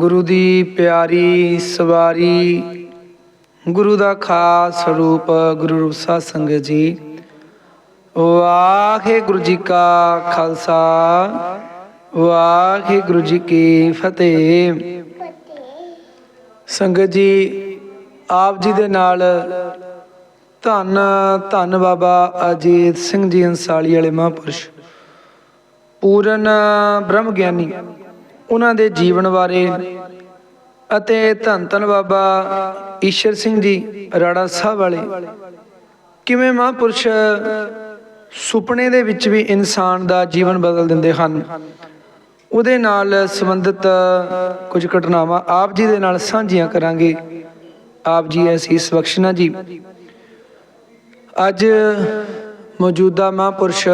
ਗੁਰੂ ਦੀ ਪਿਆਰੀ ਸਵਾਰੀ, ਗੁਰੂ ਦਾ ਖਾਸ ਰੂਪ ਗੁਰੂ ਰੂਪ ਸਾਧ ਸੰਗਤ ਜੀ। ਵਾਹਿਗੁਰੂ ਜੀ ਕਾ ਖਾਲਸਾ, ਵਾਹਿਗੁਰੂ ਜੀ ਕੀ ਫਤਿਹ। ਸੰਗਤ ਜੀ, ਆਪ ਜੀ ਦੇ ਨਾਲ ਧੰਨ ਧੰਨ ਬਾਬਾ ਅਜੀਤ ਸਿੰਘ ਜੀ ਅੰਸਾਲੀ ਵਾਲੇ ਮਹਾਂਪੁਰਸ਼, ਪੂਰਨ ਬ੍ਰਹਮ ਗਿਆਨੀ ਉਹਨਾਂ ਦੇ ਜੀਵਨ ਬਾਰੇ ਅਤੇ ਧੰਨ ਧੰਨ ਬਾਬਾ ਈਸ਼ਰ ਸਿੰਘ ਜੀ ਰਾੜਾ ਸਾਹਿਬ ਵਾਲੇ। ਕਿਵੇਂ ਮਹਾਂਪੁਰਸ਼ ਸੁਪਨੇ ਦੇ ਵਿੱਚ ਵੀ ਇਨਸਾਨ ਦਾ ਜੀਵਨ ਬਦਲ ਦਿੰਦੇ ਹਨ। ਉਹਦੇ ਨਾਲ ਸੰਬੰਧਿਤ ਕੁਝ ਘਟਨਾਵਾਂ ਆਪ ਜੀ ਦੇ ਨਾਲ ਸਾਂਝੀਆਂ ਕਰਾਂਗੇ। ਆਪ ਜੀ ਅਸੀਸ ਬਖਸ਼ਣਾ ਜੀ। ਅੱਜ ਮੌਜੂਦਾ ਮਹਾਂਪੁਰਸ਼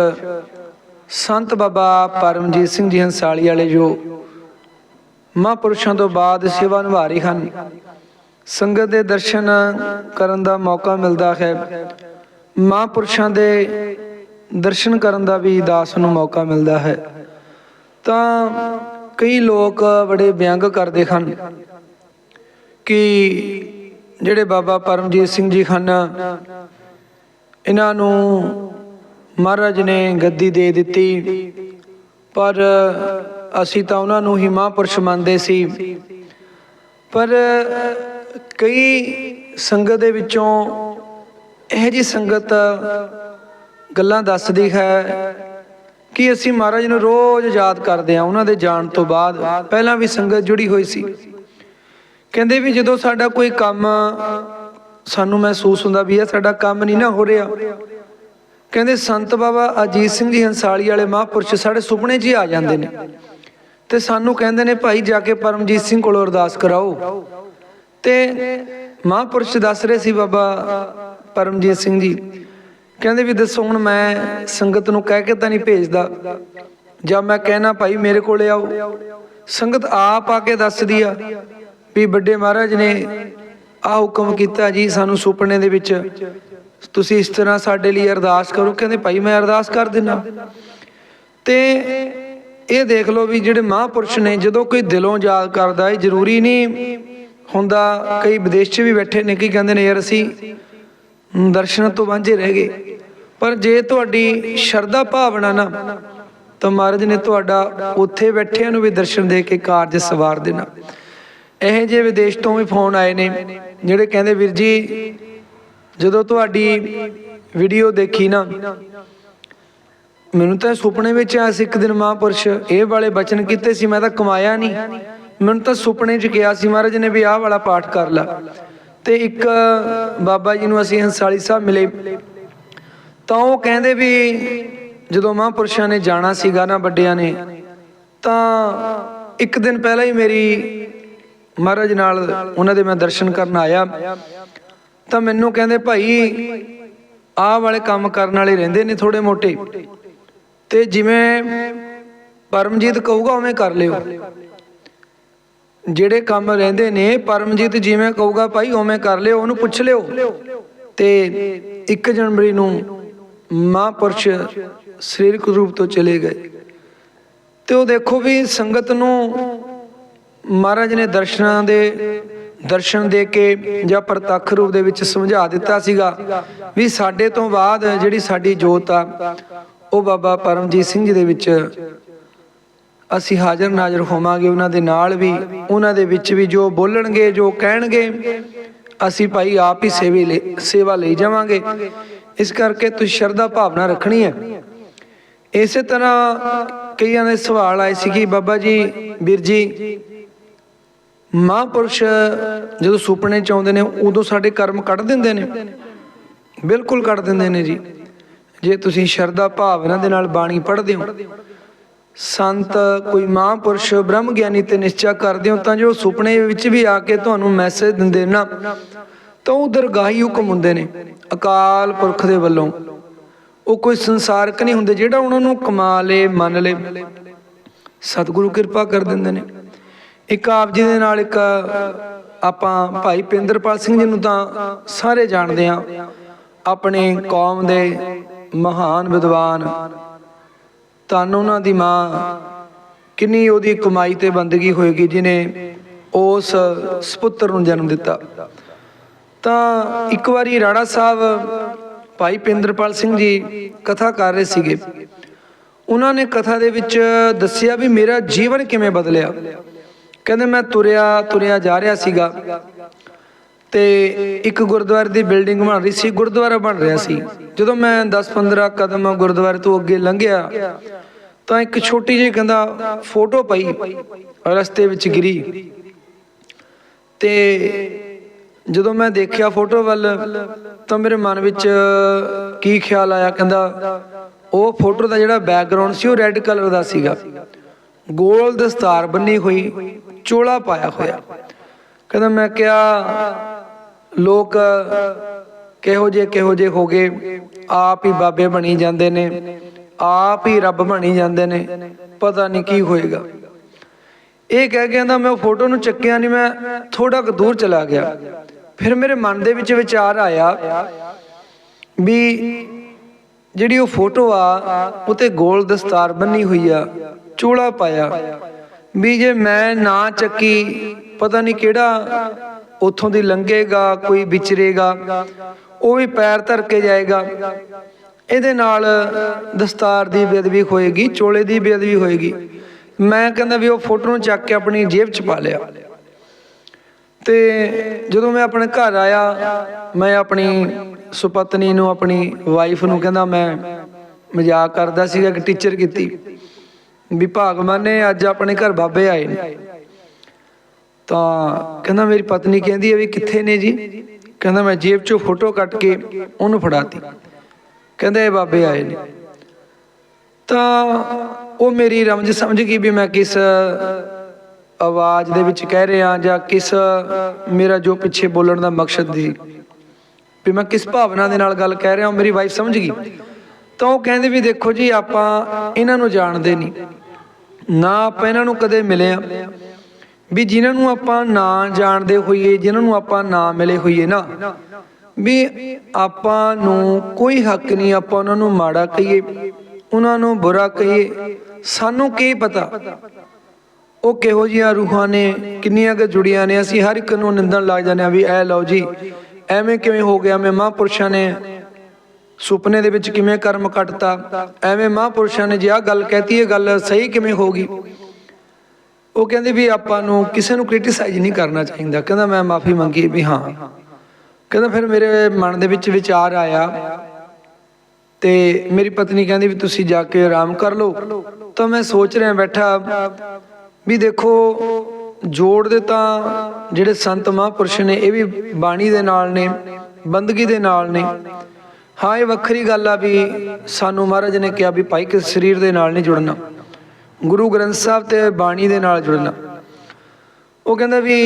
ਸੰਤ ਬਾਬਾ ਪਰਮਜੀਤ ਸਿੰਘ ਜੀ ਹੰਸਾਲੀ ਵਾਲੇ ਜੋ ਮਹਾਂਪੁਰਸ਼ਾਂ ਤੋਂ ਬਾਅਦ ਸੇਵਾ ਨਿਭਾ ਰਹੇ ਹਨ। ਸੰਗਤ ਦੇ ਦਰਸ਼ਨ ਕਰਨ ਦਾ ਮੌਕਾ ਮਿਲਦਾ ਹੈ। ਮਹਾਂਪੁਰਸ਼ਾਂ ਦੇ ਦਰਸ਼ਨ ਕਰਨ ਦਾ ਵੀ ਦਾਸ ਨੂੰ ਮੌਕਾ ਮਿਲਦਾ ਹੈ। ਤਾਂ ਕਈ ਲੋਕ ਬੜੇ ਵਿਅੰਗ ਕਰਦੇ ਹਨ ਕਿ ਜਿਹੜੇ ਬਾਬਾ ਪਰਮਜੀਤ ਸਿੰਘ ਜੀ ਹਨ, ਇਹਨਾਂ ਨੂੰ ਮਹਾਰਾਜ ਨੇ ਗੱਦੀ ਦੇ ਦਿੱਤੀ। ਪਰ ਅਸੀਂ ਤਾਂ ਉਹਨਾਂ ਨੂੰ ਹੀ ਮਹਾਂਪੁਰਸ਼ ਮੰਨਦੇ ਸੀ। ਪਰ ਕਈ ਸੰਗਤ ਦੇ ਵਿੱਚੋਂ ਇਹ ਜੀ ਸੰਗਤ ਗੱਲਾਂ ਦੱਸਦੀ ਹੈ ਕਿ ਅਸੀਂ ਮਹਾਰਾਜ ਨੂੰ ਰੋਜ਼ ਯਾਦ ਕਰਦੇ ਹਾਂ, ਉਹਨਾਂ ਦੇ ਜਾਣ ਤੋਂ ਬਾਅਦ। ਪਹਿਲਾਂ ਵੀ ਸੰਗਤ ਜੁੜੀ ਹੋਈ ਸੀ। ਕਹਿੰਦੇ ਵੀ ਜਦੋਂ ਸਾਡਾ ਕੋਈ ਕੰਮ ਸਾਨੂੰ ਮਹਿਸੂਸ ਹੁੰਦਾ ਵੀ ਇਹ ਸਾਡਾ ਕੰਮ ਨਹੀਂ ਨਾ ਹੋ ਰਿਹਾ। ਕਹਿੰਦੇ ਸੰਤ ਬਾਬਾ ਅਜੀਤ ਸਿੰਘ ਜੀ ਹੰਸਾਲੀ ਵਾਲੇ ਮਹਾਂਪੁਰਸ਼ ਸਾਡੇ ਸੁਪਨੇ 'ਚ ਹੀ ਆ ਜਾਂਦੇ ਨੇ। ਤੇ ਸਾਨੂੰ ਕਹਿੰਦੇ ਨੇ, ਭਾਈ, ਜਾ ਕੇ ਪਰਮਜੀਤ ਸਿੰਘ ਕੋਲੋਂ ਅਰਦਾਸ ਕਰਾਓ। ਤੇ ਮਹਾਂਪੁਰਸ਼ ਦੱਸ ਰਹੇ ਸੀ ਬਾਬਾ ਪਰਮਜੀਤ ਸਿੰਘ ਜੀ। ਕਹਿੰਦੇ ਵੀ, ਦੱਸੋ, ਹੁਣ ਮੈਂ ਸੰਗਤ ਨੂੰ ਕਹਿ ਕੇ ਤਾਂ ਨਹੀਂ ਭੇਜਦਾ। ਜਾਂ ਮੈਂ ਕਹਿਣਾ, ਭਾਈ, ਮੇਰੇ ਕੋਲੇ ਆਓ। ਸੰਗਤ ਆਪ ਆ ਕੇ ਦੱਸਦੀ ਆ ਵੀ ਵੱਡੇ ਮਹਾਰਾਜ ਨੇ ਆ ਹੁਕਮ ਕੀਤਾ ਜੀ ਸਾਨੂੰ ਸੁਪਨੇ ਦੇ ਵਿੱਚ। ਤੁਸੀਂ ਇਸ ਤਰ੍ਹਾਂ ਸਾਡੇ ਲਈ ਅਰਦਾਸ ਕਰੋ। ਕਹਿੰਦੇ, ਭਾਈ, ਮੈਂ ਅਰਦਾਸ ਕਰ ਦਿੰਦਾ। ਤੇ ਇਹ ਦੇਖ ਲਓ ਵੀ ਜਿਹੜੇ ਮਹਾਂਪੁਰਸ਼ ਨੇ, ਜਦੋਂ ਕੋਈ ਦਿਲੋਂ ਯਾਦ ਕਰਦਾ ਇਹ ਜ਼ਰੂਰੀ ਨਹੀਂ ਹੁੰਦਾ ਕਈ ਵਿਦੇਸ਼ 'ਚ ਵੀ ਬੈਠੇ ਨੇ ਕੀ ਕਹਿੰਦੇ ਨੇ, ਯਾਰ ਅਸੀਂ ਦਰਸ਼ਨ ਤੋਂ ਵਾਂਝੇ ਰਹਿ ਗਏ। ਪਰ ਜੇ ਤੁਹਾਡੀ ਸ਼ਰਧਾ ਭਾਵਨਾ ਨਾ, ਤਾਂ ਮਹਾਰਾਜ ਨੇ ਤੁਹਾਡਾ ਉੱਥੇ ਬੈਠਿਆਂ ਨੂੰ ਵੀ ਦਰਸ਼ਨ ਦੇ ਕੇ ਕਾਰਜ ਸਵਾਰ ਦੇਣਾ। ਇਹ ਜੇ ਵਿਦੇਸ਼ ਤੋਂ ਵੀ ਫੋਨ ਆਏ ਨੇ, ਜਿਹੜੇ ਕਹਿੰਦੇ, ਵੀਰ ਜੀ, ਜਦੋਂ ਤੁਹਾਡੀ ਵੀਡੀਓ ਦੇਖੀ ਨਾ ਮੈਨੂੰ ਤਾਂ ਸੁਪਨੇ ਵਿੱਚ ਆ ਸੀ ਇੱਕ ਦਿਨ ਮਹਾਂਪੁਰਸ਼। ਇਹ ਵਾਲੇ ਬਚਨ ਕੀਤੇ ਸੀ, ਮੈਂ ਤਾਂ ਕਮਾਇਆ ਨਹੀਂ। ਮੈਨੂੰ ਤਾਂ ਸੁਪਨੇ 'ਚ ਗਿਆ ਸੀ ਮਹਾਰਾਜ ਨੇ ਵੀ ਆਹ ਵਾਲਾ ਪਾਠ ਕਰ ਲਾ। ਤੇ ਇੱਕ ਬਾਬਾ ਜੀ ਨੂੰ ਅਸੀਂ ਹੰਸਾਲੀ ਸਾਹਿਬ ਮਿਲੇ। ਤਾਂ ਉਹ ਕਹਿੰਦੇ ਵੀ ਜਦੋਂ ਮਹਾਂਪੁਰਸ਼ਾਂ ਨੇ ਜਾਣਾ ਸੀਗਾ ਨਾ ਵੱਡਿਆਂ ਨੇ, ਤਾਂ ਇੱਕ ਦਿਨ ਪਹਿਲਾਂ ਹੀ ਮੇਰੀ ਮਹਾਰਾਜ ਨਾਲ ਉਹਨਾਂ ਦੇ ਮੈਂ ਦਰਸ਼ਨ ਕਰਨ ਆਇਆ। ਤਾਂ ਮੈਨੂੰ ਕਹਿੰਦੇ, ਭਾਈ, ਆਹ ਵਾਲੇ ਕੰਮ ਕਰਨ ਵਾਲੇ ਰਹਿੰਦੇ ਨੇ ਥੋੜੇ ਮੋਟੇ। ਤੇ ਜਿਵੇਂ ਪਰਮਜੀਤ ਕਹੂਗਾ ਉਵੇਂ ਕਰ ਲਿਓ। ਜਿਹੜੇ ਕੰਮ ਰਹਿੰਦੇ ਨੇ, ਪਰਮਜੀਤ ਜਿਵੇਂ ਕਹੂਗਾ ਭਾਈ ਉਵੇਂ ਕਰ ਲਿਓ, ਉਹਨੂੰ ਪੁੱਛ ਲਿਓ। ਤੇ 1 ਜਨਵਰੀ ਨੂੰ ਮਹਾਂਪੁਰਸ਼ ਸਰੀਰਕ ਰੂਪ ਤੋਂ ਚਲੇ ਗਏ। ਤੇ ਉਹ ਦੇਖੋ ਵੀ ਸੰਗਤ ਨੂੰ ਮਹਾਰਾਜ ਨੇ ਦਰਸ਼ਨਾਂ ਦੇ, ਦਰਸ਼ਨ ਦੇ ਕੇ ਜਾਂ ਪ੍ਰਤੱਖ ਰੂਪ ਦੇ ਵਿੱਚ ਸਮਝਾ ਦਿੱਤਾ ਸੀਗਾ ਵੀ ਸਾਡੇ ਤੋਂ ਬਾਅਦ ਜਿਹੜੀ ਸਾਡੀ ਜੋਤ ਆ ਉਹ ਬਾਬਾ ਪਰਮਜੀਤ ਸਿੰਘ ਜੀ ਦੇ ਵਿੱਚ ਅਸੀਂ ਹਾਜ਼ਰ ਨਾਜ਼ਰ ਹੋਵਾਂਗੇ, ਉਹਨਾਂ ਦੇ ਨਾਲ ਵੀ, ਉਹਨਾਂ ਦੇ ਵਿੱਚ ਵੀ ਜੋ ਬੋਲਣਗੇ, ਜੋ ਕਹਿਣਗੇ, ਅਸੀਂ ਭਾਈ ਆਪ ਹੀ ਸੇਵੇ ਲਈ ਸੇਵਾ ਲਈ ਜਾਵਾਂਗੇ। ਇਸ ਕਰਕੇ ਤੁਸੀਂ ਸ਼ਰਧਾ ਭਾਵਨਾ ਰੱਖਣੀ ਹੈ। ਇਸੇ ਤਰ੍ਹਾਂ ਕਈਆਂ ਦੇ ਸਵਾਲ ਆਏ ਸੀ ਕਿ ਬਾਬਾ ਜੀ, ਵੀਰ ਜੀ, ਮਹਾਂਪੁਰਸ਼ ਜਦੋਂ ਸੁਪਨੇ ਚ ਆਉਂਦੇ ਨੇ, ਉਦੋਂ ਸਾਡੇ ਕਰਮ ਕੱਢ ਦਿੰਦੇ ਨੇ। ਬਿਲਕੁਲ ਕੱਢ ਦਿੰਦੇ ਨੇ ਜੀ। ਜੇ ਤੁਸੀਂ ਸ਼ਰਧਾ ਭਾਵਨਾ ਦੇ ਨਾਲ ਬਾਣੀ ਪੜ੍ਹਦੇ ਹੋ, ਸੰਤ ਕੋਈ ਮਹਾਂਪੁਰਸ਼ ਬ੍ਰਹਮ ਗਿਆਨੀ ਤੇ ਨਿਸ਼ਚਾ ਕਰਦੇ ਹੋ, ਤਾਂ ਜੋ ਸੁਪਨੇ ਵਿੱਚ ਵੀ ਆ ਕੇ ਤੁਹਾਨੂੰ ਮੈਸੇਜ ਦਿੰਦੇ ਨਾ ਤਾਂ ਉਹ ਦਰਗਾਹੀ ਹੁਕਮ ਹੁੰਦੇ ਨੇ, ਅਕਾਲ ਪੁਰਖ ਦੇ ਵੱਲੋਂ। ਉਹ ਕੋਈ ਸੰਸਾਰਕ ਨਹੀਂ ਹੁੰਦੇ ਜਿਹੜਾ ਉਹਨਾਂ ਨੂੰ ਕਮਾ ਲੇ, ਮੰਨ ਲੇ। ਸਤਿਗੁਰੂ ਕਿਰਪਾ ਕਰ ਦਿੰਦੇ ਨੇ। ਇੱਕ ਆਪ ਜੀ ਦੇ ਨਾਲ ਇੱਕ ਆਪਾਂ ਭਾਈ ਪਿੰਦਰਪਾਲ ਸਿੰਘ ਜੀ ਨੂੰ ਤਾਂ ਸਾਰੇ ਜਾਣਦੇ ਆ ਆਪਣੇ ਕੌਮ ਦੇ ਮਹਾਨ ਵਿਦਵਾਨ ਤਨ ਉਹਨਾਂ ਦੀ ਮਾਂ, ਕਿੰਨੀ ਉਹਦੀ ਕਮਾਈ ਤੇ ਬੰਦਗੀ ਹੋਏਗੀ ਜਿਨੇ ਉਸ ਸੁਪੁੱਤਰ ਨੂੰ ਜਨਮ ਦਿੱਤਾ। ਤਾਂ ਇੱਕ ਵਾਰੀ ਰਾਣਾ ਸਾਹਿਬ ਭਾਈ ਪਿੰਦਰਪਾਲ ਸਿੰਘ ਜੀ ਕਥਾ ਕਰ ਰਹੇ ਸੀਗੇ। ਉਹਨਾਂ ਨੇ ਕਥਾ ਦੇ ਵਿੱਚ ਦੱਸਿਆ ਵੀ ਮੇਰਾ ਜੀਵਨ ਕਿਵੇਂ ਬਦਲਿਆ। ਕਹਿੰਦੇ ਮੈਂ ਤੁਰਿਆ ਤੁਰਿਆ ਜਾ ਰਿਹਾ ਸੀਗਾ। ਤੇ ਇੱਕ ਗੁਰਦੁਆਰੇ ਦੀ ਬਿਲਡਿੰਗ ਬਣ ਰਹੀ ਸੀ, ਗੁਰਦੁਆਰਾ ਬਣ ਰਿਹਾ ਸੀ। ਜਦੋਂ ਮੈਂ 10-15 ਕਦਮ ਗੁਰਦੁਆਰੇ ਤੋਂ ਅੱਗੇ ਲੰਘਿਆ, ਤਾਂ ਇੱਕ ਛੋਟੀ ਜਿਹੀ ਕਹਿੰਦਾ ਫੋਟੋ ਪਈ, ਰਸਤੇ ਵਿੱਚ ਗਿਰੀ। ਤੇ ਜਦੋਂ ਮੈਂ ਦੇਖਿਆ ਫੋਟੋ ਵੱਲ, ਤਾਂ ਮੇਰੇ ਮਨ ਵਿੱਚ ਕੀ ਖਿਆਲ ਆਇਆ, ਕਹਿੰਦਾ ਉਹ ਫੋਟੋ ਦਾ ਜਿਹੜਾ ਬੈਕਗ੍ਰਾਉਂਡ ਸੀ, ਉਹ ਰੈੱਡ ਕਲਰ ਦਾ ਸੀਗਾ। ਗੋਲ ਦਸਤਾਰ ਬੰਨੀ ਹੋਈ, ਚੋਲਾ ਪਾਇਆ ਹੋਇਆ। ਕਹਿੰਦਾ ਮੈਂ ਕਿਹਾ ਲੋਕ ਕਿਹੋ ਜੇ ਕਿਹੋ ਜੇ ਹੋ ਗਏ? ਆਪ ਹੀ ਬਾਬੇ ਬਣੀ ਜਾਂਦੇ ਨੇ, ਆਪ ਹੀ ਰੱਬ ਬਣੀ ਜਾਂਦੇ ਨੇ, ਪਤਾ ਨਹੀਂ ਕੀ ਹੋਏਗਾ। ਇਹ ਕਹਿ ਕੇ ਕਹਿੰਦਾ ਮੈਂ ਫੋਟੋ ਨੂੰ ਚੱਕਿਆ ਨਹੀਂ ਮੈਂ ਥੋੜਾ ਕੁ ਦੂਰ ਚਲਾ ਗਿਆ। ਫਿਰ ਮੇਰੇ ਮਨ ਦੇ ਵਿੱਚ ਵਿਚਾਰ ਆਇਆ ਵੀ ਜਿਹੜੀ ਉਹ ਫੋਟੋ ਆ, ਉਤੇ ਗੋਲ ਦਸਤਾਰ ਬੰਨੀ ਹੋਈ ਆ, ਚੋਲਾ ਪਾਇਆ। ਵੀ ਜੇ ਮੈਂ ਨਾ ਚੱਕੀ, ਪਤਾ ਨਹੀਂ ਕਿਹੜਾ ਉਥੋਂ ਦੀ ਲੰਘੇਗਾ, ਕੋਈ ਵਿਚਰੇਗਾ, ਉਹ ਵੀ ਪੈਰ ਧਰ ਕੇ ਜਾਏਗਾ। ਇਹਦੇ ਨਾਲ ਦਸਤਾਰ ਦੀ ਬੇਅਦਬੀ ਹੋਏਗੀ, ਚੋਲੇ ਦੀ ਬੇਅਦਬੀ ਹੋਏਗੀ। ਮੈਂ ਕਹਿੰਦਾ ਵੀ ਉਹ ਫੋਟੋ ਨੂੰ ਚੱਕ ਕੇ ਆਪਣੀ ਜੇਬ 'ਚ ਪਾ ਲਿਆ। ਤੇ ਜਦੋਂ ਮੈਂ ਆਪਣੇ ਘਰ ਆਇਆ, ਮੈਂ ਆਪਣੀ ਸੁਪਤਨੀ ਨੂੰ, ਆਪਣੀ ਵਾਈਫ ਨੂੰ ਕਹਿੰਦਾ, ਮੈਂ ਮਜ਼ਾਕ ਕਰਦਾ ਸੀਗਾ ਕਿ ਟੀਚਰ ਕੀਤੀ। ਵੀ ਭਾਗਵਾਨ ਨੇ ਅੱਜ ਆਪਣੇ ਘਰ ਬਾਬੇ ਆਏ ਨੇ। ਤਾਂ ਕਹਿੰਦਾ ਮੇਰੀ ਪਤਨੀ ਕਹਿੰਦੀ ਹੈ ਵੀ ਕਿੱਥੇ ਨੇ ਜੀ? ਕਹਿੰਦਾ ਮੈਂ ਜੇਬ 'ਚੋਂ ਫੋਟੋ ਕੱਟ ਕੇ ਉਹਨੂੰ ਫੜਾਤੀ। ਕਹਿੰਦਾ ਇਹ ਬਾਬੇ ਆਏ ਨੇ। ਤਾਂ ਉਹ ਮੇਰੀ ਰਮਜ ਸਮਝ ਗਈ ਵੀ ਮੈਂ ਕਿਸ ਆਵਾਜ਼ ਦੇ ਵਿੱਚ ਕਹਿ ਰਿਹਾ ਜਾਂ ਕਿਸ ਮੇਰਾ ਜੋ ਪਿੱਛੇ ਬੋਲਣ ਦਾ ਮਕਸਦ ਸੀ। ਵੀ ਮੈਂ ਕਿਸ ਭਾਵਨਾ ਦੇ ਨਾਲ ਗੱਲ ਕਹਿ ਰਿਹਾ ਹਾਂ ਮੇਰੀ ਵਾਈਫ ਸਮਝ ਗਈ। ਤਾਂ ਉਹ ਕਹਿੰਦੇ ਵੀ ਦੇਖੋ ਜੀ, ਆਪਾਂ ਇਹਨਾਂ ਨੂੰ ਜਾਣਦੇ ਨਹੀਂ। ਨਾ ਆਪਾਂ ਇਹਨਾਂ ਨੂੰ ਕਦੇ ਮਿਲੇ ਆ ਵੀ ਜਿਨ੍ਹਾਂ ਨੂੰ ਆਪਾਂ ਨਾ ਜਾਣਦੇ ਹੋਈਏ, ਜਿਨ੍ਹਾਂ ਨੂੰ ਆਪਾਂ ਨਾ ਮਿਲੇ ਹੋਈਏ ਨਾ, ਵੀ ਆਪਾਂ ਨੂੰ ਕੋਈ ਹੱਕ ਨਹੀਂ, ਆਪਾਂ ਉਹਨਾਂ ਨੂੰ ਮਾੜਾ ਕਹੀਏ, ਉਹਨਾਂ ਨੂੰ ਬੁਰਾ ਕਹੀਏ, ਸਾਨੂੰ ਕੀ ਪਤਾ? ਉਹ ਕਿਹੋ ਜੀਆਂ ਰੂਹਾਂ ਨੇ, ਕਿੰਨੀਆਂ ਕੁ ਜੁੜੀਆਂ ਨੇ, ਅਸੀਂ ਹਰ ਇੱਕ ਨੂੰ ਨਿੰਦਣ ਲੱਗ ਜਾਂਦੇ ਆ ਵੀ ਐ ਲਓ ਜੀ, ਐਵੇਂ ਕਿਵੇਂ ਹੋ ਗਿਆ ਮੈਂ ਮਹਾਂਪੁਰਸ਼ਾਂ ਨੇ ਸੁਪਨੇ ਦੇ ਵਿੱਚ ਕਿਵੇਂ ਕਰਮ ਕੱਟਤਾ, ਐਵੇਂ ਮਹਾਂਪੁਰਸ਼ਾਂ ਨੇ ਜੇ ਆਹ ਗੱਲ ਕਹਤੀ, ਇਹ ਗੱਲ ਸਹੀ ਕਿਵੇਂ ਹੋਗੀ ਉਹ ਕਹਿੰਦੇ ਵੀ ਆਪਾਂ ਨੂੰ ਕਿਸੇ ਨੂੰ ਕ੍ਰਿਟਿਸਾਈਜ਼ ਨਹੀਂ ਕਰਨਾ ਚਾਹੀਦਾ। ਕਹਿੰਦਾ ਮੈਂ ਮਾਫੀ ਮੰਗੀ ਵੀ ਹਾਂ। ਕਹਿੰਦਾ ਫਿਰ ਮੇਰੇ ਮਨ ਦੇ ਵਿੱਚ ਵਿਚਾਰ ਆਇਆ ਤੇ ਮੇਰੀ ਪਤਨੀ ਕਹਿੰਦੀ ਵੀ ਤੁਸੀਂ ਜਾ ਕੇ ਆਰਾਮ ਕਰ ਲਓ। ਤਾਂ ਮੈਂ ਸੋਚ ਰਿਹਾ ਬੈਠਾ ਵੀ ਦੇਖੋ, ਜੋੜ ਦੇ ਤਾਂ ਜਿਹੜੇ ਸੰਤ ਮਹਾਂਪੁਰਸ਼ ਨੇ ਇਹ ਵੀ ਬਾਣੀ ਦੇ ਨਾਲ ਨੇ, ਬੰਦਗੀ ਦੇ ਨਾਲ ਨੇ। ਹਾਂ, ਇਹ ਵੱਖਰੀ ਗੱਲ ਆ ਵੀ ਸਾਨੂੰ ਮਹਾਰਾਜ ਨੇ ਕਿਹਾ ਵੀ ਭਾਈ ਕਿਸ ਸਰੀਰ ਦੇ ਨਾਲ ਨਹੀਂ ਜੁੜਨਾ। ਗੁਰੂ ਗ੍ਰੰਥ ਸਾਹਿਬ ਤੇ ਬਾਣੀ ਦੇ ਨਾਲ ਜੁੜਨਾ। ਉਹ ਕਹਿੰਦਾ ਵੀ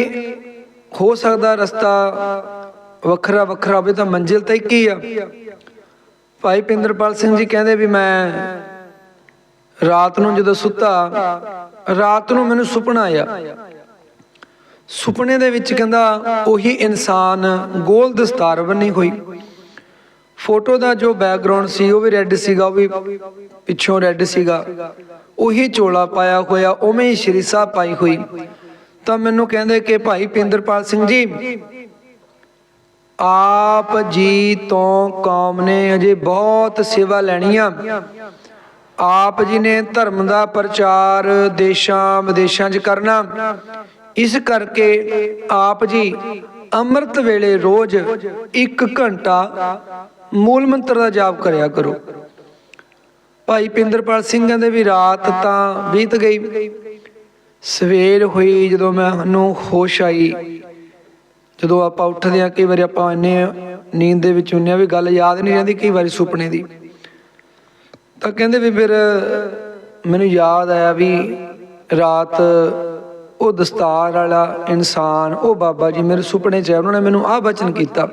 ਹੋ ਸਕਦਾ ਰਸਤਾ ਵੱਖਰਾ ਵੱਖਰਾ ਹੋਵੇ ਤਾਂ ਮੰਜ਼ਿਲ ਤਾਂ ਇੱਕ ਹੀ ਆ। ਭਾਈ ਪਿੰਦਰਪਾਲ ਸਿੰਘ ਜੀ ਕਹਿੰਦੇ ਵੀ ਮੈਂ ਰਾਤ ਨੂੰ ਜਦੋਂ ਸੁੱਤਾ, ਰਾਤ ਨੂੰ ਮੈਨੂੰ ਸੁਪਨਾ ਆਇਆ। ਸੁਪਨੇ ਦੇ ਵਿੱਚ ਕਹਿੰਦਾ ਉਹੀ ਇਨਸਾਨ ਗੋਲ ਦਸਤਾਰ ਬੰਨੀ ਹੋਈ। ਫੋਟੋ ਦਾ ਜੋ ਬੈਕਗ੍ਰਾਉਂਡ ਸੀ, ਉਹ ਵੀ ਰੈੱਡ ਸੀਗਾ, ਉਹ ਵੀ ਪਿੱਛੋਂ ਰੈੱਡ ਸੀਗਾ। ਉਹੀ ਚੋਲਾ ਪਾਇਆ ਹੋਇਆ, ਉਵੇਂ ਹੀ ਸ਼੍ਰੀ ਪਾਈ ਹੋਈ। ਤਾਂ ਮੈਨੂੰ ਕਹਿੰਦੇ ਕਿ ਭਾਈ ਪਿੰਦਰਪਾਲ ਸਿੰਘ ਜੀ, ਆਪ ਜੀ ਤੋਂ ਕੌਮ ਨੇ ਅਜੇ ਬਹੁਤ ਸੇਵਾ ਲੈਣੀ ਆ। ਆਪ ਜੀ ਨੇ ਧਰਮ ਦਾ ਪ੍ਰਚਾਰ ਦੇਸ਼ਾਂ ਵਿਦੇਸ਼ਾਂ 'ਚ ਕਰਨਾ। ਇਸ ਕਰਕੇ ਆਪ ਜੀ ਅੰਮ੍ਰਿਤ ਵੇਲੇ ਰੋਜ਼ 1 ਘੰਟਾ ਮੂਲ ਮੰਤਰ ਦਾ ਜਾਪ ਕਰਿਆ ਕਰੋ। ਭਾਈ ਪਿੰਦਰਪਾਲ ਸਿੰਘ ਕਹਿੰਦੇ ਵੀ ਰਾਤ ਤਾਂ ਬੀਤ ਗਈ। ਸਵੇਰ ਹੋਈ ਜਦੋਂ ਮੈਨੂੰ ਹੋਸ਼ ਆਈ। ਜਦੋਂ ਆਪਾਂ ਉੱਠਦੇ ਆ ਕਈ ਵਾਰੀ ਆਪਾਂ ਇੰਨੇ ਨੀਂਦ ਦੇ ਵਿੱਚ ਹੁੰਨੇ ਆ ਵੀ ਗੱਲ ਯਾਦ ਨਹੀਂ ਰਹਿੰਦੀ, ਕਈ ਵਾਰੀ ਸੁਪਨੇ ਦੀ। ਤਾਂ ਕਹਿੰਦੇ ਵੀ ਫਿਰ ਮੈਨੂੰ ਯਾਦ ਆਇਆ ਵੀ ਰਾਤ ਉਹ ਦਸਤਾਰ ਵਾਲਾ ਇਨਸਾਨ, ਉਹ ਬਾਬਾ ਜੀ ਮੇਰੇ ਸੁਪਨੇ 'ਚ ਆਇਆ ਉਹਨਾਂ ਨੇ ਮੈਨੂੰ ਆਹ ਬਚਨ ਕੀਤਾ।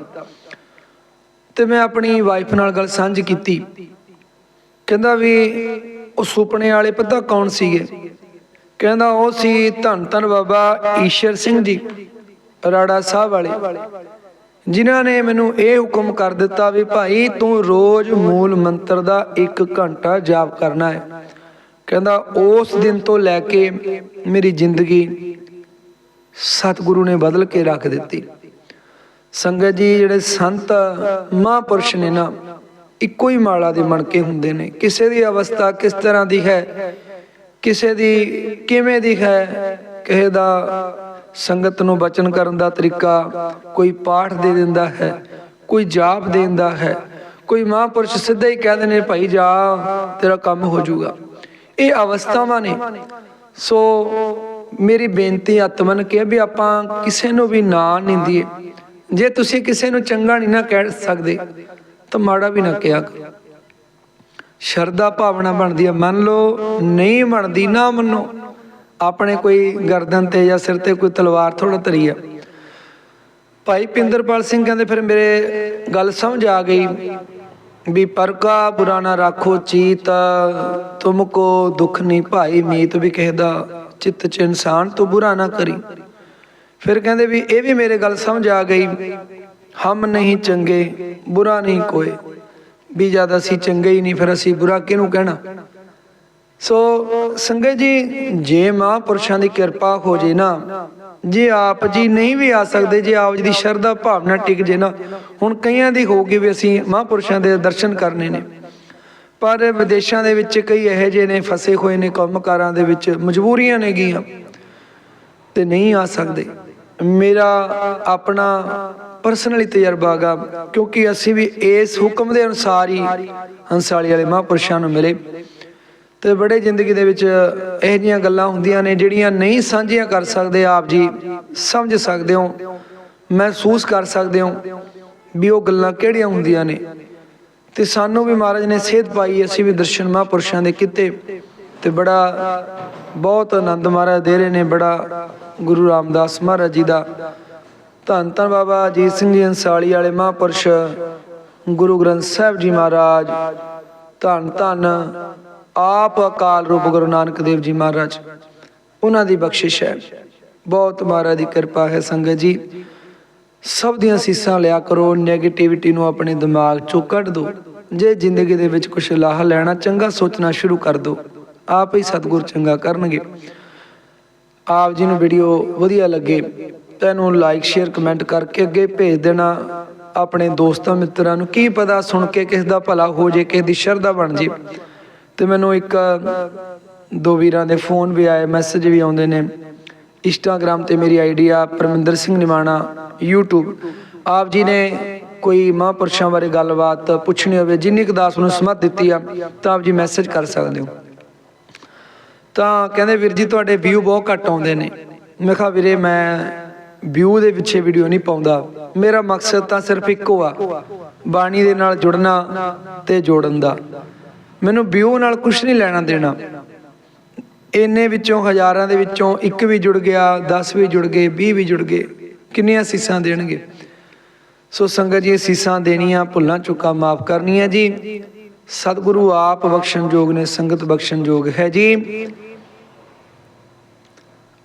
ਤੇ ਮੈਂ ਆਪਣੀ ਵਾਈਫ ਨਾਲ ਗੱਲ ਸਾਂਝੀ ਕੀਤੀ। ਕਹਿੰਦਾ ਵੀ ਉਹ ਸੁਪਨੇ ਵਾਲੇ ਪਤਾ ਕੌਣ ਸੀਗੇ? ਕਹਿੰਦਾ ਉਹ ਸੀ ਧੰਨ ਧੰਨ ਬਾਬਾ ਈਸ਼ਰ ਸਿੰਘ ਜੀ, ਰਾੜਾ ਸਾਹਿਬ ਵਾਲੇ। ਜਿਨ੍ਹਾਂ ਨੇ ਮੈਨੂੰ ਇਹ ਹੁਕਮ ਕਰ ਦਿੱਤਾ ਵੀ ਭਾਈ ਤੂੰ ਰੋਜ਼ ਮੂਲ ਮੰਤਰ ਦਾ 1 ਘੰਟਾ ਜਾਪ ਕਰਨਾ ਹੈ। ਕਹਿੰਦਾ ਉਸ ਦਿਨ ਤੋਂ ਲੈ ਕੇ ਮੇਰੀ ਜ਼ਿੰਦਗੀ ਸਤਿਗੁਰੂ ਨੇ ਬਦਲ ਕੇ ਰੱਖ ਦਿੱਤੀ। ਸੰਗਤ ਜੀ, ਜਿਹੜੇ ਸੰਤ ਮਹਾਂਪੁਰਸ਼ ਨੇ ਨਾ ਇੱਕੋ ਹੀ ਮਾਲਾ ਦੇ ਮਣਕੇ ਹੁੰਦੇ ਨੇ। ਕਿਸੇ ਦੀ ਅਵਸਥਾ ਕਿਸ ਤਰ੍ਹਾਂ ਦੀ ਹੈ? ਕਿਸੇ ਦੀ ਕਿਵੇਂ ਦੀ ਹੈ? ਕਿਸੇ ਦਾ ਸੰਗਤ ਨੂੰ ਬਚਨ ਕਰਨ ਦਾ ਤਰੀਕਾ ਕੋਈ ਪਾਠ ਦੇ ਦਿੰਦਾ ਹੈ, ਕੋਈ ਜਾਪ ਦੇ ਦਿੰਦਾ ਹੈ, ਕੋਈ ਮਹਾਂਪੁਰਸ਼ ਸਿੱਧਾ ਹੀ ਕਹਿ ਨੇ, ਭਾਈ ਜਾ, ਤੇਰਾ ਕੰਮ ਹੋ ਜਾਊਗਾ। ਇਹ ਅਵਸਥਾਵਾਂ ਨੇ। ਸੋ ਮੇਰੀ ਬੇਨਤੀ ਆਤਮਨ ਕਿ ਵੀ ਆਪਾਂ ਕਿਸੇ ਨੂੰ ਵੀ ਨਾ ਨਿੰਦੀਏ। ਜੇ ਤੁਸੀਂ ਕਿਸੇ ਨੂੰ ਚੰਗਾ ਨਹੀਂ ਨਾ ਕਹਿ ਸਕਦੇ ਤਾਂ ਮਾੜਾ ਵੀ ਨਾ ਕਿਹਾ ਸ਼ਰਧਾ ਭਾਵਨਾ ਬਣਦੀ ਹੈ ਮੰਨ ਲਓ ਨਹੀਂ ਬਣਦੀ, ਨਾ ਮੰਨੋ। ਆਪਣੇ ਕੋਈ ਗਰਦਨ ਤੇ ਜਾਂ ਸਿਰ ਤੇ ਕੋਈ ਤਲਵਾਰ ਥੋੜਾ ਧਰੀ ਆ। ਭਾਈ ਪਿੰਦਰਪਾਲ ਸਿੰਘ ਕਹਿੰਦੇ ਫਿਰ ਮੇਰੇ ਗੱਲ ਸਮਝ ਆ ਗਈ ਵੀ ਪਰ ਬੁਰਾ ਨਾ ਰੱਖੋ ਚੀਤ, ਤੁਮ ਕੋ ਦੁੱਖ ਨਹੀਂ ਭਾਈ ਮੀਤ ਵੀ ਕਿਸੇ ਦਾ, ਚਿੱਤ ਚ ਇਨਸਾਨ ਤੋਂ ਬੁਰਾ ਨਾ ਕਰੀ। ਫਿਰ ਕਹਿੰਦੇ ਵੀ ਇਹ ਵੀ ਮੇਰੇ ਗੱਲ ਸਮਝ ਆ ਗਈ ਹਮ ਨਹੀਂ ਚੰਗੇ, ਬੁਰਾ ਨਹੀਂ ਕੋਈ। ਵੀ ਜਦ ਅਸੀਂ ਚੰਗੇ ਹੀ ਨਹੀਂ, ਫਿਰ ਅਸੀਂ ਬੁਰਾ ਕਿਹਨੂੰ ਕਹਿਣਾ? ਸੋ ਸੰਗਤ ਜੀ, ਜੇ ਮਹਾਂਪੁਰਸ਼ਾਂ ਦੀ ਕਿਰਪਾ ਹੋ ਜੇ ਨਾ, ਜੇ ਆਪ ਜੀ ਨਹੀਂ ਵੀ ਆ ਸਕਦੇ, ਜੇ ਆਪ ਜੀ ਦੀ ਸ਼ਰਧਾ ਭਾਵਨਾ ਟਿਕ ਜੇ ਨਾ, ਹੁਣ ਕਈਆਂ ਦੀ ਹੋਊਗੀ ਵੀ ਅਸੀਂ ਮਹਾਂਪੁਰਸ਼ਾਂ ਦੇ ਦਰਸ਼ਨ ਕਰਨੇ ਨੇ। ਪਰ ਵਿਦੇਸ਼ਾਂ ਦੇ ਵਿੱਚ ਕਈ ਇਹੋ ਜਿਹੇ ਨੇ, ਫਸੇ ਹੋਏ ਨੇ, ਕੰਮਕਾਰਾਂ ਦੇ ਵਿੱਚ ਮਜਬੂਰੀਆਂ ਨੇ ਗੀਆਂ। ਤੇ ਨਹੀਂ ਆ ਸਕਦੇ। ਮੇਰਾ ਆਪਣਾ ਪਰਸਨਲੀ ਤਜਰਬਾ ਗਾ ਕਿਉਂਕਿ ਅਸੀਂ ਵੀ ਇਸ ਹੁਕਮ ਦੇ ਅਨੁਸਾਰ ਹੀ ਹੰਸਾਲੀ ਵਾਲੇ ਮਹਾਂਪੁਰਸ਼ਾਂ ਨੂੰ ਮਿਲੇ। ਤੇ ਬੜੇ ਜ਼ਿੰਦਗੀ ਦੇ ਵਿੱਚ ਇਹੋ ਜਿਹੀਆਂ ਗੱਲਾਂ ਹੁੰਦੀਆਂ ਨੇ, ਜਿਹੜੀਆਂ ਨਹੀਂ ਸਾਂਝੀਆਂ ਕਰ ਸਕਦੇ ਆਪ ਜੀ, ਸਮਝ ਸਕਦੇ ਹੋ, ਮਹਿਸੂਸ ਕਰ ਸਕਦੇ ਹੋ ਵੀ ਉਹ ਗੱਲਾਂ ਕਿਹੜੀਆਂ ਹੁੰਦੀਆਂ ਨੇ। ਤੇ ਸਾਨੂੰ ਵੀ ਮਹਾਰਾਜ ਨੇ ਸੇਧ ਪਾਈ, ਅਸੀਂ ਵੀ ਦਰਸ਼ਨ ਮਹਾਂਪੁਰਸ਼ਾਂ ਦੇ ਕੀਤੇ। ਤੇ ਬੜਾ ਬਹੁਤ ਆਨੰਦ ਮਹਾਰਾਜ ਦੇ ਰਹੇ ਨੇ, ਬੜਾ ਗੁਰੂ ਰਾਮਦਾਸ ਮਹਾਰਾਜ ਜੀ ਦਾ। ਧੰਨ ਧੰਨ ਬਾਬਾ ਅਜੀਤ ਸਿੰਘ ਜੀ, ਅੰਸਾਲੀ ਵਾਲੇ ਮਹਾਂਪੁਰਸ਼, ਗੁਰੂ ਗ੍ਰੰਥ ਸਾਹਿਬ ਜੀ ਮਹਾਰਾਜ, ਧੰਨ ਧੰਨ ਆਪ ਅਕਾਲ ਰੂਪ ਗੁਰੂ ਨਾਨਕ ਦੇਵ ਜੀ ਮਹਾਰਾਜ। ਉਹਨਾਂ ਦੀ ਬਖਸ਼ਿਸ਼ ਹੈ। ਬਹੁਤ ਮਹਾਰਾਜ ਦੀ ਕਿਰਪਾ ਹੈ ਸੰਗਤ ਜੀ। ਸਭ ਦੀਆਂ ਸੀਸਾਂ ਲਿਆ ਕਰੋ 네ਗੇਟਿਵਿਟੀ ਨੂੰ ਆਪਣੇ ਦਿਮਾਗ ਚੋਂ ਕੱਢ ਦਿਓ ਜੇ ਜ਼ਿੰਦਗੀ ਦੇ ਵਿੱਚ ਕੁਝ ਲਾਹਾ ਲੈਣਾ ਚੰਗਾ ਸੋਚਣਾ ਸ਼ੁਰੂ ਕਰ ਦਿਓ ਆਪ ਹੀ ਸਤਿਗੁਰ ਚੰਗਾ ਕਰਨਗੇ। ਆਪ ਜੀ ਨੂੰ ਵੀਡੀਓ ਵਧੀਆ ਲੱਗੇ। ਤਾਂ ਇਹਨੂੰ ਲਾਈਕ ਸ਼ੇਅਰ ਕਮੈਂਟ ਕਰਕੇ ਅੱਗੇ ਭੇਜ ਦੇਣਾ। ਆਪਣੇ ਦੋਸਤਾਂ, ਮਿੱਤਰਾਂ ਨੂੰ ਕੀ ਪਤਾ ਸੁਣ ਕੇ ਕਿਸ ਦਾ ਭਲਾ ਹੋ ਜੇ, ਕਿਸੇ ਦੀ ਸ਼ਰਧਾ ਬਣ ਜੇ। ਤੇ ਮੈਨੂੰ ਇੱਕ ਦੋ ਵੀਰਾਂ ਦੇ ਫੋਨ ਵੀ ਆਏ ਮੈਸੇਜ ਵੀ ਆਉਂਦੇ ਨੇ। ਇੰਸਟਾਗ੍ਰam ਤੇ ਮੇਰੀ ਆਈਡੀ ਆ, ਪਰਮਿੰਦਰ ਸਿੰਘ ਨਿਮਾਣਾ, YouTube ਆਪ ਜੀ ਨੇ ਕੋਈ ਮਹਾਂਪੁਰਸ਼ਾਂ ਬਾਰੇ ਗੱਲਬਾਤ ਪੁੱਛਣੀ ਹੋਵੇ, ਜਿੰਨੀ ਕੁ ਦਾਸ ਨੂੰ ਸਮਝ ਦਿੱਤੀ ਆ, ਤਾਂ ਆਪ ਜੀ ਮੈਸੇਜ ਕਰ ਸਕਦੇ ਹੋ। ਤਾਂ ਕਹਿੰਦੇ ਵੀਰ ਜੀ, ਤੁਹਾਡੇ ਵਿਊ ਬਹੁਤ ਘੱਟ ਆਉਂਦੇ ਨੇ। ਮੈਂ ਕਿਹਾ ਵੀਰੇ, ਮੈਂ ਵਿਊ ਦੇ ਪਿੱਛੇ ਵੀਡੀਓ ਨਹੀਂ ਪਾਉਂਦਾ। ਮੇਰਾ ਮਕਸਦ ਤਾਂ ਸਿਰਫ ਇੱਕੋ ਆ, ਬਾਣੀ ਦੇ ਨਾਲ ਜੁੜਨਾ ਤੇ ਜੋੜਨ ਦਾ। ਮੈਨੂੰ ਵਿਊ ਨਾਲ ਕੁਝ ਨਹੀਂ ਲੈਣਾ ਦੇਣਾ। ਇੰਨੇ ਵਿੱਚੋਂ, ਹਜ਼ਾਰਾਂ ਦੇ ਵਿੱਚੋਂ ਇੱਕ ਵੀ ਜੁੜ ਗਿਆ 10 ਵੀ ਜੁੜ ਗਏ 20 ਵੀ ਜੁੜ ਗਏ, ਕਿੰਨੀਆਂ ਸੀਸਾਂ ਦੇਣਗੇ? ਸੋ ਸੰਗਤ ਜੀ ਸੀਸਾਂ ਦੇਣੀਆਂ, ਭੁੱਲਾਂ ਚੁੱਕਾ ਮਾਫ ਕਰਨੀਆਂ ਜੀ। ਸਤਿਗੁਰੂ ਆਪ ਬਖਸ਼ਣਯੋਗ ਨੇ, ਸੰਗਤ ਬਖਸ਼ਣਯੋਗ ਹੈ ਜੀ।